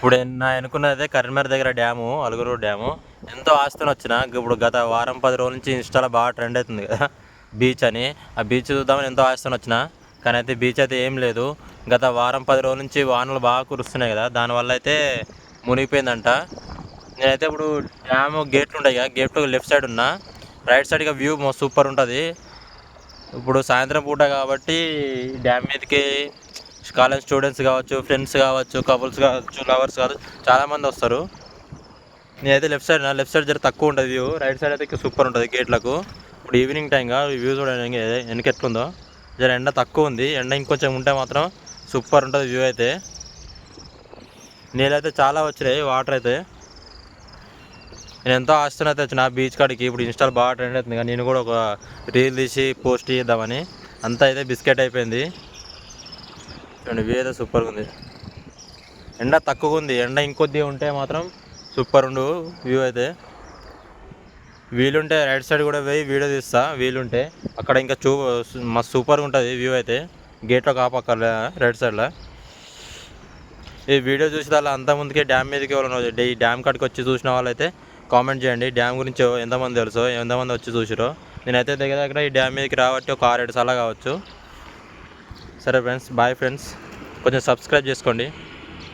ఇప్పుడు నా అనుకున్నదే కరీంనగర్ దగ్గర డ్యాము అలుగురు డ్యాము. ఎంతో ఆస్తుని వచ్చిన ఇప్పుడు గత వారం పది రోజుల నుంచి ఇన్స్టాలో బాగా ట్రెండ్ అవుతుంది కదా బీచ్ అని. ఆ బీచ్ చూద్దామని ఎంతో ఆస్తుని వచ్చిన కానీ అయితే బీచ్ అయితే ఏం లేదు. గత వారం పది రోజుల నుంచి వానలు బాగా కురుస్తున్నాయి కదా దానివల్ల అయితే మునిగిపోయిందంట. నేనైతే ఇప్పుడు డ్యామ్ గేట్లు ఉంటాయి కదా గేట్ లెఫ్ట్ సైడ్ ఉన్నా రైట్ సైడ్గా వ్యూ సూపర్ ఉంటుంది. ఇప్పుడు సాయంత్రం పూట కాబట్టి డ్యామ్ మీదకి కాలేజ్ స్టూడెంట్స్ కావచ్చు ఫ్రెండ్స్ కావచ్చు కపుల్స్ కావచ్చు లవర్స్ కావచ్చు చాలామంది వస్తారు. నేనైతే లెఫ్ట్ సైడ్ లెఫ్ట్ సైడ్ జర తక్కువ ఉంటుంది వ్యూ రైట్ సైడ్ అయితే సూపర్ ఉంటుంది గేట్లకు. ఇప్పుడు ఈవినింగ్ టైంగా వ్యూ చూడండి వెనక ఎట్లుందో. జర ఎండ తక్కువ ఉంది. ఎండ ఇంకొంచెం ఉంటే మాత్రం సూపర్ ఉంటుంది వ్యూ అయితే. నీళ్ళైతే చాలా వచ్చినాయి వాటర్ అయితే. నేను ఎంతో ఆశతో అయితే వచ్చిన బీచ్ కాడికి ఇప్పుడు ఇన్స్టాల్ బాగా ట్రెండ్ అవుతుంది. కానీ నేను కూడా ఒక రీల్ తీసి పోస్ట్ చేద్దామని. అంతా అయితే బిస్కెట్ అయిపోయింది. చూడండి వ్యూ అయితే సూపర్గా ఉంది. ఎండ తక్కువగా ఉంది ఎండ ఇంకొద్ది ఉంటే మాత్రం సూపర్ ఉండు వ్యూ అయితే. వీలుంటే రైట్ సైడ్ కూడా పోయి వీడియో తీస్తా. వీలుంటే అక్కడ ఇంకా చూ మస్తు సూపర్గా ఉంటుంది వ్యూ అయితే. గేట్లో కాపక్కర్లే రైట్ సైడ్లో ఈ వీడియో చూసి అలా అంత ముందుకే డ్యామ్ మీదకి ఎవరైనా ఈ డ్యామ్ కాడికి వచ్చి చూసిన వాళ్ళైతే కామెంట్ చేయండి. డ్యామ్ గురించి ఎంతమంది తెలుసో ఎంతమంది వచ్చి చూసిరో. నేనైతే దగ్గర దగ్గర ఈ డ్యామ్ మీదకి రాబట్టి ఒక ఆరేడు సార్లు కావచ్చు. సరే ఫ్రెండ్స్ బాయ్ ఫ్రెండ్స్. కొంచెం సబ్స్క్రైబ్ చేసుకోండి.